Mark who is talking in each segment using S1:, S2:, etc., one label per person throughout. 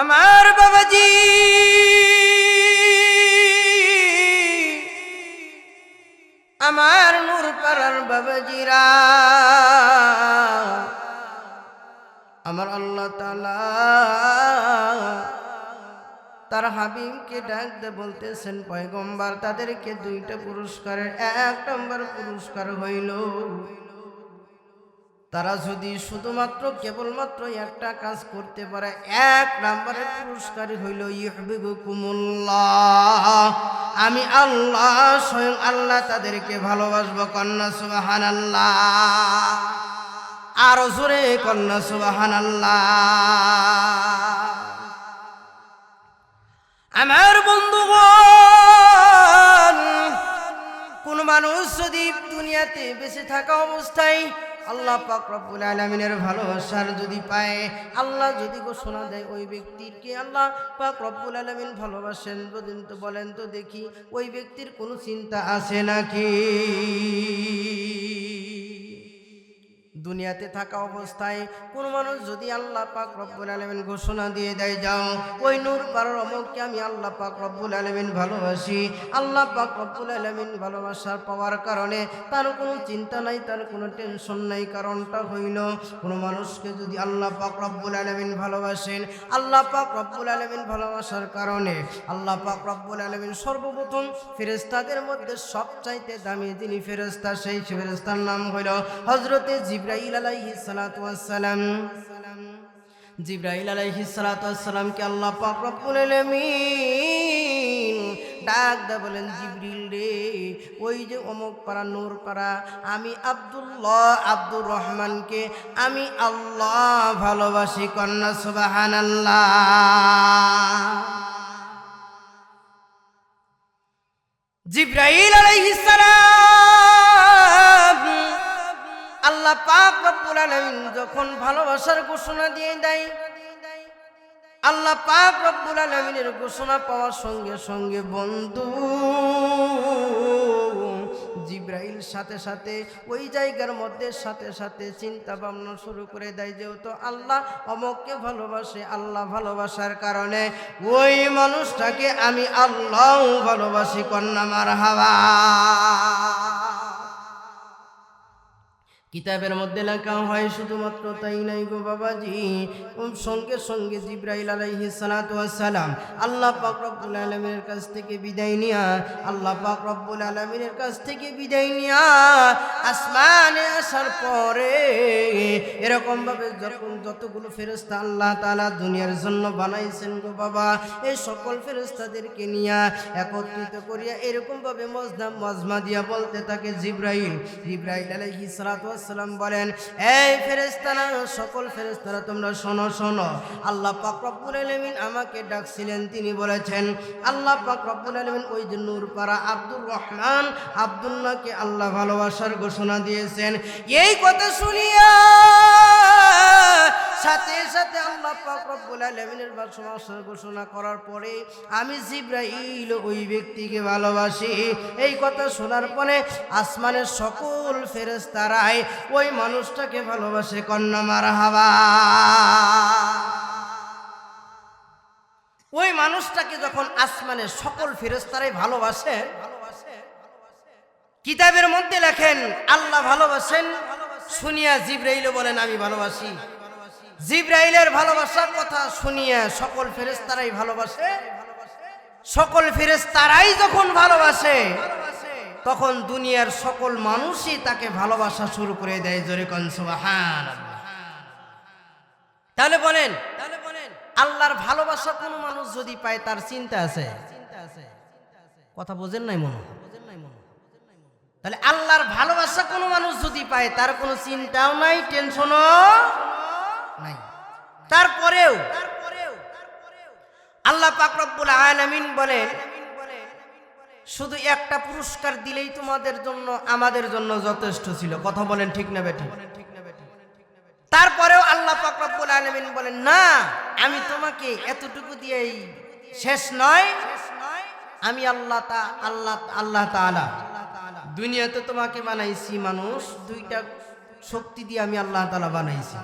S1: আমার বাবাজি। আমার নূর পাড়ার বাবাজিরা। আমার আল্লাহ তার হাবিবকে ডাক দে বলতেছেন, পয়গম্বার, তাদেরকে দুইটা পুরস্কারের, এক নম্বর পুরস্কার হইল তারা যদি শুধুমাত্র কেবলমাত্র একটা কাজ করতে পারে, এক নম্বরের পুরস্কার হইল ইহবিবুকুমুল্লাহ আমি আল্লাহ, স্বয়ং আল্লাহ তাদেরকে ভালোবাসবো, কন্যা সুবাহান আল্লাহ আরও জোরে, কন্যা সুবাহান আল্লাহ আমার বন্ধুগণ, কোন মানুষ যদি দুনিয়াতে বেঁচে থাকা অবস্থায় আল্লাহ পাক রব্বুল আলমিনের ভালোবাসার যদি পায়, আল্লাহ যদি ঘোষণা দেয় ওই ব্যক্তিকে আল্লাহ পাক রব্বুল আলমিন ভালোবাসেন। বলেন তো বলেন তো দেখি, ওই ব্যক্তির কোনো চিন্তা আছে নাকি? দুনিয়াতে থাকা অবস্থায় কোন মানুষ যদি আল্লাহ পাক রব্বুল আলমিন ঘোষণা দিয়ে দেয়, যাও। ওই নূর পাড়ার অমুককে আমি আল্লাহ পাক রব্বুল আলমিন ভালোবাসি। আল্লাহ পাক রব্বুল আলমিন ভালোবাসার পাওয়ার কারণে তার কোনো চিন্তা নাই, তার কোনো টেনশন নাই। কারণটা হইল, কোনো মানুষকে যদি আল্লাহ পাক রব্বুল আলমিন ভালোবাসেন, আল্লাহ পাক রব্বুল আলমিন ভালোবাসার কারণে আল্লাহ পাক রব্বুল আলমিন সর্বপ্রথম ফেরেস্তাদের মধ্যে সবচাইতে দামি তিনি ফেরেস্তা সেই ফেরেস্তার নাম হইল হজরতে জিব্রাইল আলাইহি সালাতু ওয়াসসালাম। জিব্রাইল আলাইহি সালাতু ওয়াসসালামকে আল্লাহ পাক রব্বুল আলামিন ডাক দা বলেন, জিবরিল রে, ওই যে অমুক পাড়া, নূর পাড়া, আমি আব্দুল্লাহ আব্দুর রহমানকে, আমি আল্লাহ ভালোবাসি কন্যা, সুবহানাল্লাহ। জিব্রাইল আলাইহিস সালাম আল্লাহ পাক রব্বুল আলামিন যখন ভালোবাসার ঘোষণা দিয়ে দেয়, আল্লাহ পাক রব্বুল আলামিনের ঘোষণা পাওয়ার সঙ্গে সঙ্গে বন্ধু জিব্রাইল সাথে সাথে ওই জায়গার মধ্যে সাথে সাথে চিন্তা ভাবনা শুরু করে দেয়, যেহেতু আল্লাহ অমককে ভালোবাসে, আল্লাহ ভালোবাসার কারণে ওই মানুষটাকে আমি আল্লাহ ভালোবাসি, কন্যা মার হাওয়া কিতাবের মধ্যে লেখা হয়, শুধুমাত্র তাই নাই গো বাবাজি। সঙ্গে সঙ্গে জিব্রাইল আলাইহি সালাম আল্লাহ পাক রব্বুল আলামিনের কাছ থেকে বিদায় নিয়া, আল্লাহ পাক রব্বুল আলামিনের কাছ থেকে বিদায় নিয়া, আসমানে আসার পরে এরকম ভাবে যখন যতগুলো ফেরেশতা আল্লাহ তাআলা দুনিয়ার জন্য বানাইছেন গো বাবা, এই সকল ফেরেশতাদেরকে নিয়া একত্রিত করিয়া এরকম ভাবে মজদা মজমা দিয়া বলতে থাকে জিব্রাইল। জিব্রাইল আলাইহিস সালাতু ওয়াসসালাম বলেন, এই ফেরেস্তারা সকল ফেরেস্তারা তোমরা শোনো শোনো। আল্লাহ পাক রব্বুল আলমিন আমাকে ডাকছিলেন, তিনি বলেছেন, আল্লাহ পাক রব্বুল আলমিন ওই যে নূরপাড়া আব্দুর রহমান আব্দুল্লাহকে আল্লাহ ভালোবাসার ঘোষণা দিয়েছেন। এই কথা শুনিয়া সাথে সাথে আল্লাহ পাক রব্বুল আলামিনের ভালোবাসার ঘোষণা করার পরে আমি জিব্রাইল ওই ব্যক্তিকে ভালোবাসি। এই কথা শোনার পরে আসমানের সকল ফেরেশতারাই ওই মানুষটাকে ভালোবাসে, কন্যা মারা হাওয়া ওই মানুষটাকে যখন আসমানের সকল ফেরেশতারাই ভালোবাসে, কিতাবের মধ্যে লেখেন, আল্লাহ ভালোবাসেন, শুনিয়া জিব্রাইল বলেন, আমি ভালোবাসি। জিব্রাইলের ভালোবাসার কথা শুনিয়া সকল ফেরেশতারাই ভালোবাসে। সকল ফেরেশতারাই যখন ভালোবাসে, তখন দুনিয়ার সকল মানুষই তাকে ভালোবাসা শুরু করে দেয় জোরে কন সুবহান তাহলে বলেন তাহলে বলেন আল্লাহর ভালোবাসা কোনো মানুষ যদি পায়, তার চিন্তা আছে? কথা বোঝেন নাই মনে? তাহলে আল্লাহর ভালোবাসা কোনো মানুষ যদি পায়, তার কোনো চিন্তাও নাই, টেনশনও তারপরেও আল্লাহ পাক আলামিন বলেন, শুধু একটা পুরস্কার দিলেই তোমাদের জন্য, আমাদের জন্য যথেষ্ট ছিল। কথা বলেন ঠিক না বেঠিক তারপরেও আল্লাহ পাক রব্বুল বলেন, না, আমি তোমাকে এতটুকু দিয়েই শেষ নয়। আমি আল্লাহ তা, আল্লাহ আল্লাহ তাআলা দুনিয়াতে তোমাকে বানাইছি, মানুষ, দুইটা শক্তি দিয়ে আমি আল্লাহ তাআলা বানাইছি।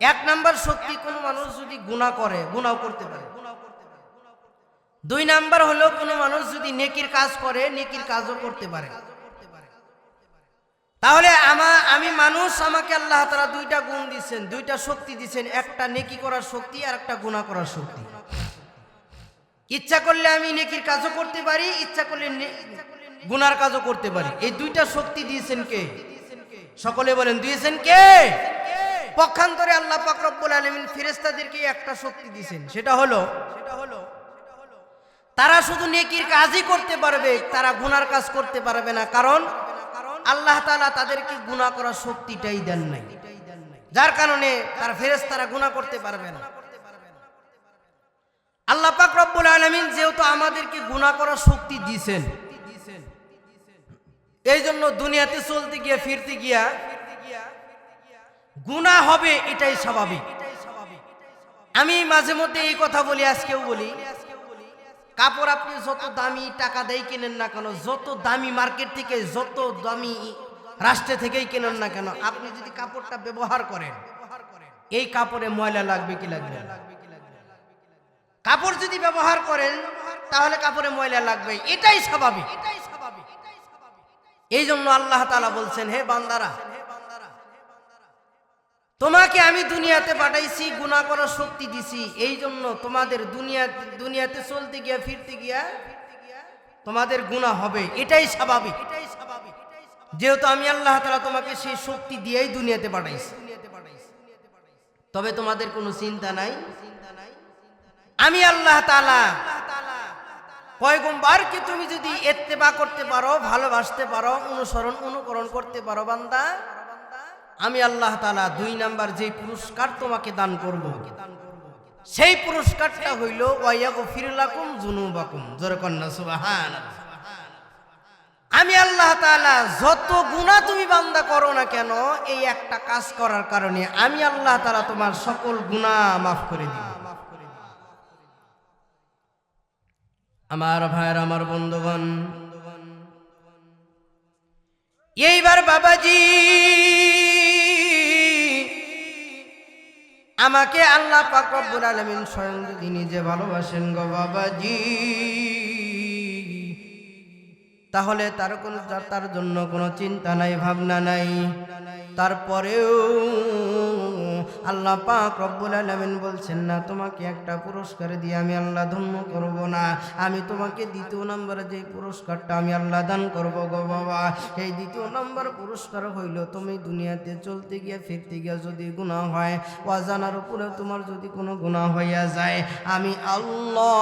S1: এক নাম্বার শক্তি কোনো মানুষ যদি গুণা করে গুণাও করতে পারে। দুই নাম্বার হলো কোনো মানুষ যদি নেকির কাজ করে, নেকির কাজও করতে পারে। তাহলে আমা, আমি মানুষ, আমাকে আল্লাহ তারা দুইটা গুণ দিচ্ছেন দুইটা শক্তি দিচ্ছেন একটা নেকি করার শক্তি আর একটা গুণা করার শক্তি। ইচ্ছা করলে আমি নেকির কাজও করতে পারি, ইচ্ছা করলে গুনার কাজও করতে পারি। এই দুইটা শক্তি দিয়েছেন কে? সকলে বলেন, দিয়েছেন কে? পক্ষান্তরে আল্লাহ পাক রব্বুল আলামিন ফেরেশতাদেরকে একটা শক্তি দিয়েছেন সেটা হলো সেটা হলো তারা শুধু নেকির কাজই করতে পারবে, তারা গুনার কাজ করতে পারবে না, কারণ আল্লাহ তালা তাদেরকে গুনাহ করার শক্তিটাই দেন নাই। যার কারণে তার ফেরেস তারা গুণা করতে পারবে না। আল্লাহ পাক রব্বুল আলামিন যেহেতু আমাদেরকে গুনাহ করার শক্তি দিয়েছেন এই জন্য দুনিয়াতে চলতে গিয়া, ফিরতে গিয়া গুনাহ হবে, এটাই স্বাভাবিক। আমি মাঝে মধ্যে এই কথা বলি, আজকেও বলি। কাপড় আপনি যত দামি টাকা দেয় কেনেন না কেন, যত দামি মার্কেট থেকে, যত দামি রাষ্ট্র থেকেই কেনেন না কেন, আপনি যদি কাপড়টা ব্যবহার করেন, এই কাপড়ে ময়লা লাগবে কি লাগবে কাপড় যদি ব্যবহার করেন, তাহলে কাপড়ে ময়লা লাগবে, এটাই স্বাভাবিক। এই জন্য আল্লাহ তাআলা বলছেন, হে বান্দারা তোমাকে আমি দুনিয়াতে পাঠাইছি, গুনাহ করার শক্তি দিছি। এই জন্য তোমাদের দুনিয়া, দুনিয়াতে চলতে গিয়া, ফিরতে গিয়া তোমাদের গুনাহ হবে। এটাই স্বাভাবিক। এটাই স্বাভাবিক যেহেতু আমি আল্লাহ তালা তোমাকে সেই শক্তি দিয়েই দুনিয়াতে পাঠাইছি। তবে তোমাদের কোনো চিন্তা নাই। আমি আল্লাহ তাআলা পয়গম্বরকে তুমি যদি এত্তেবা করতে পারো, ভালোবাসতে পারো, অনুসরণ, অনুকরণ করতে পারো, বান্দা আমি আল্লাহ তাআলা দুই নাম্বার যে পুরস্কার তোমাকে দান করব, সেই পুরস্কারটা হইল আমি আল্লাহ যত গুনাহ তুমি বান্দা করো না কেন, এই একটা কাজ করার কারণে আমি আল্লাহ তালা তোমার সকল গুনাহ মাফ করে দিব। আমার ভাইয়ের, আমার বন্ধুগণ, এইবার বাবাজি আমাকে আল্লাহ পাক রব্বুল আলামিন স্বয়ং যদি নিজে ভালোবাসেন গো বাবাজি, তাহলে তার কোনো তার জন্য কোনো চিন্তা নাই, ভাবনা নাই। তারপরেও আল্লাহ পাক রব্বুল আলামিন বলছেন, না, তোমাকে একটা পুরস্কার দিয়ে আমি আল্লাহ ধন্য করব না। আমি তোমাকে দ্বিতীয় নম্বরে যে পুরস্কারটা আমি আল্লাহ দান করব গো বাবা এই দ্বিতীয় নম্বর পুরস্কার হইল, তুমি দুনিয়াতে চলতে গিয়ে, ফিরতে গিয়ে যদি গুণা হয়, অজানার উপরে তোমার যদি কোনো গুণা হইয়া যায়, আমি আল্লাহ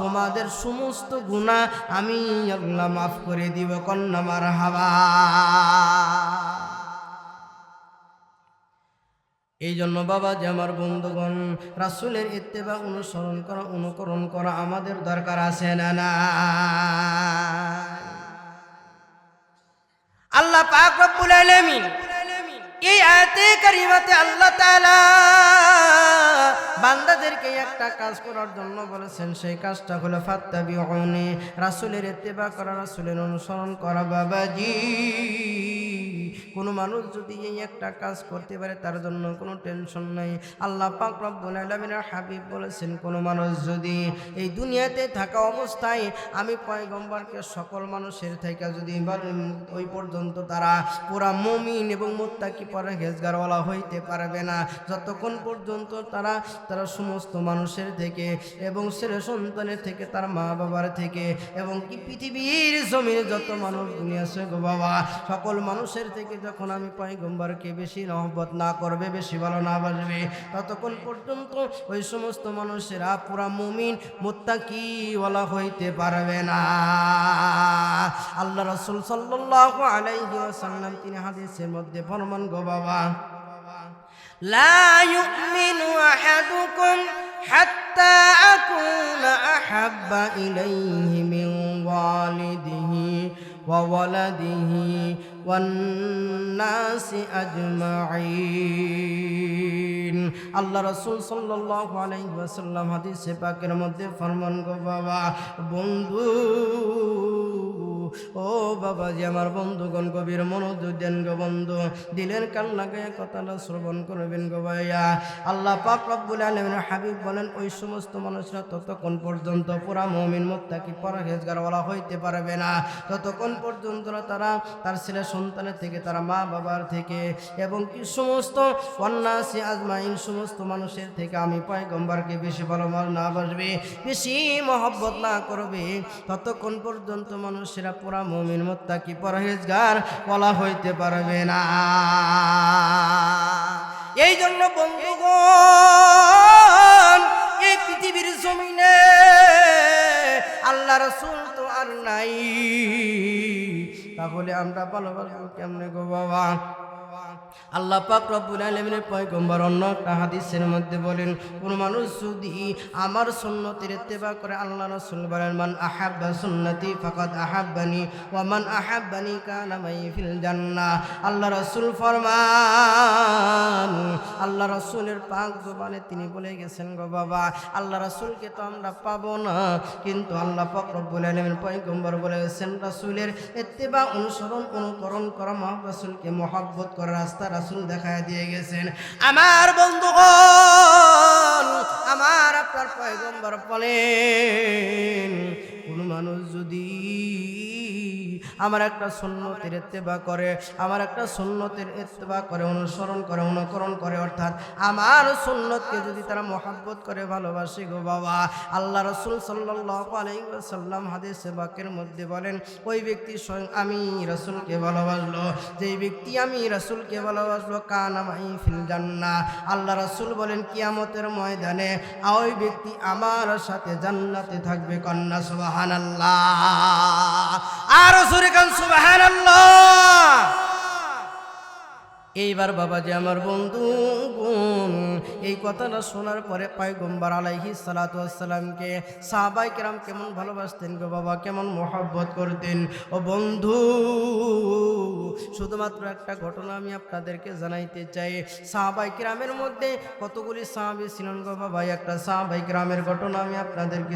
S1: তোমাদের সমস্ত গুনাহ আমি আল্লাহ মাফ করে দিব। কন্যা মার হাবা এই জন্য বাবা যে আমার বন্ধুগণ, রাসুলের ইত্তেবা অনুসরণ করা, অনুকরণ করা আমাদের দরকার আছে না না? আল্লাহ পাক রব্বুল আলামিন এই আয়াতে কারিমাতে আল্লাহ তাআলা বান্দাদেরকে একটা কাজ করার জন্য বলেছেন, সেই কাজটা হলো ফাত্তাবিউনি, রাসূলের ইত্তেবা করা, রাসূলের অনুসরণ করা। বাবাজি কোনো মানুষ যদি এই একটা কাজ করতে পারে, তার জন্য কোনো টেনশন নাই। আল্লাহ পাক রব্বুল আলামিনের হাবিব বলেছেন, কোনো মানুষ যদি এই দুনিয়াতে থাকা অবস্থায়, আমি পয়গম্বরকে সকল মানুষের থেকে যদি ওই পর্যন্ত তারা পুরা মমিন এবং মোত্তাকি পরে হেজগারওয়ালা হইতে পারবে না। যতক্ষণ পর্যন্ত তারা তারা সমস্ত মানুষের থেকে এবং ছেলে সন্তানের থেকে, তার মা বাবার থেকে এবং কি পৃথিবীর জমিনে যত মানুষ দুনিয়া আছে গো বাবা, সকল মানুষের থেকে যখন আমি পাই পাইগম্বারকে বেশি নহবত না করবে, বেশি ভালো না বাজবে ততক্ষণ পর্যন্ত ওই সমস্ত মানুষেরা পুরা মুমিন, মোত্তাকি বলা হইতে পারবে না। আল্লাহ রসুল সাল্লাহ আলাইহি ওয়াসাল্লাম তিনি হাদিসের মধ্যে ফরমান, গো বাবা لا يؤمن أحدكم حتى أكون أحب إليه من والده وولده والناس أجمعين আল্লাহ রসুল সাল্লাল্লাহু আলাইহি ওয়াসাল্লাম হাদিসে পাকের মধ্যে ফরমান গো বাবা বন্ধু ও বাবা যে আমার বন্ধুগণ কবির মনোযোগ গো বন্ধু। দিলের কান লাগায় কথাটা শ্রবণ করবেন গো ভাইয়া। আল্লাহ পাক রব্বুল আলমিন হাবিব বলেন, ওই সমস্ত মানুষরা ততক্ষণ পর্যন্ত পুরা মমিন মুক্তাকি পরহেজগার হইতে পারবে না। ততক্ষণ পর্যন্ত তারা তার ছেলে সন্তানের থেকে, তারা মা বাবার থেকে এবং কি সমস্ত অন্যাসী আজমাইন, সমস্ত মানুষের থেকে আমি পয়গম্বরকে বেশি ভালো না বাসবে, বেশি মহব্বত না করবে। ততক্ষণ পর্যন্ত মানুষেরা পুরা মমিন মোত্তাকি পরহেজগার বলা হইতে পারবে না। এই জন্য বন্ধুগণ, এই পৃথিবীর জমিনে আল্লাহ রসুল তো আর নাই। তাহলে আমরা ভালোবাসবো কেমনে গো বাবা? আল্লাহ পাক রব্বুল আলামিনের পয়গম্বর অন্য একটা হাদিসের মধ্যে বলেন, কোন মানুষ যদি আমার সুন্নতির ইত্তেবা করে, আল্লাহ রাসূল বলেন, মান আহাব্বা সুন্নতি ফাকাদ আহাব্বানি, ওয়া মান আহাব্বানি কানা মাই ফিল জান্নাহ। আল্লাহ রাসূল ফরমান, আল্লাহ রাসূলের পাক জবানে তিনি বলে গেছেন, গো বাবা, আল্লাহ রাসূলকে তো আমরা পাবো না। কিন্তু আল্লাহ পাক রব্বুল আলামিন পয়গম্বর বলে গেছেন, রাসূলের ইত্তেবা অনুসরণ, অনুকরণ করা মহা রাসূলকে মহব্বত করা রাস্তা রাসূল দেখায় দিয়ে গেছেন। আমার বন্ধুগণ আমার আপনার পয়গম্বর বলেন কোন মানুষ যদি আমার একটা সুন্নতের ইত্তেবা করে, আমার একটা সুন্নতের ইত্তেবা করে, অনুসরণ করে, অনুকরণ করে, অর্থাৎ আমার সুন্নতকে যদি তারা মহাব্বত করে, ভালোবাসে গো বাবা। আল্লাহ রসুল সাল্লাল্লাহু আলাইহি ওয়াসাল্লাম হাদিসে মধ্যে বলেন, ওই ব্যক্তি স্বয়ং আমি রসুলকে ভালোবাসলো, যেই ব্যক্তি আমি রসুলকে ভালোবাসলো, কান আমাই ফিল জান্নাহ। আল্লাহ রসুল বলেন, কিয়ামতের ময়দানে ওই ব্যক্তি আমার সাথে জান্নাতে থাকবে কন্যা সুবাহান আল্লাহ আর সুরে এইবার বাবা যে আমার বন্ধু, বোন, এই কথাটা শোনার পরে পায়গম্বর আলাইহি সালাতামকে সাহাবাই কেরাম কেমন ভালোবাসতেন গো বাবা, কেমন মোহাব্বত করতেন? ও বন্ধু, শুধুমাত্র একটা ঘটনা আমি আপনাদেরকে জানাইতে চাই। সাহাবাই কেরামের মধ্যে কতগুলি সাহাবি ছিলেন গো বাবা? একটা সাহাবাই কেরামের ঘটনা আমি আপনাদেরকে